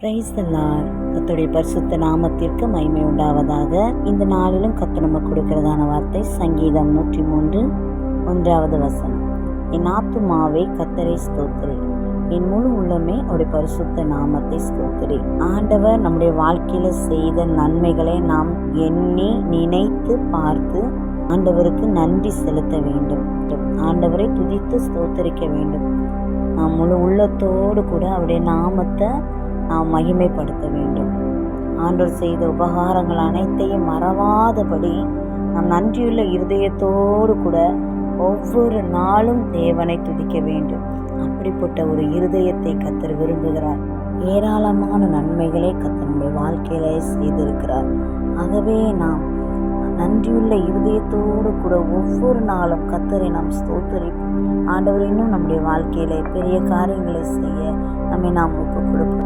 Price தல்லார் கத்துடைய பரிசுத்த நாமத்திற்கு மகிமை உண்டாவதாக. இந்த நாளிலும் கத்து நம்ம கொடுக்கிறதான வார்த்தை சங்கீதம் நூற்றி மூன்று ஒன்றாவது வசனம். என் ஆத்துமாவே கத்தரை ஸ்தோத்திரி. என் முழு உள்ளமே அவருடைய பரிசுத்த நாமத்தை ஸ்தோத்திரி. ஆண்டவர் நம்முடைய வாழ்க்கையில் செய்த நன்மைகளை நாம் எண்ணி நினைத்து பார்த்து ஆண்டவருக்கு நன்றி செலுத்த வேண்டும். ஆண்டவரை துதித்து ஸ்தோத்தரிக்க வேண்டும். நாம் முழு உள்ளத்தோடு கூட அவருடைய நாமத்தை நாம் மகிமைப்படுத்த வேண்டும். ஆண்டவர் செய்த உபகாரங்கள் அனைத்தையும் மறவாதபடி நம் நன்றியுள்ள இருதயத்தோடு கூட ஒவ்வொரு நாளும் தேவனை துதிக்க வேண்டும். அப்படிப்பட்ட ஒரு இருதயத்தை கத்தர் விரும்புகிறார். ஏராளமான நன்மைகளை கத்தனுடைய வாழ்க்கையிலே செய்திருக்கிறார். ஆகவே நாம் நன்றியுள்ள இருதயத்தோடு கூட ஒவ்வொரு நாளும் கத்தரை நாம் ஸ்தோத்தரிப்போம். ஆண்டவர் இன்னும் நம்முடைய வாழ்க்கையிலே பெரிய காரியங்களை செய்ய நம்மை நாம் ஒப்புக் கொடுப்போம்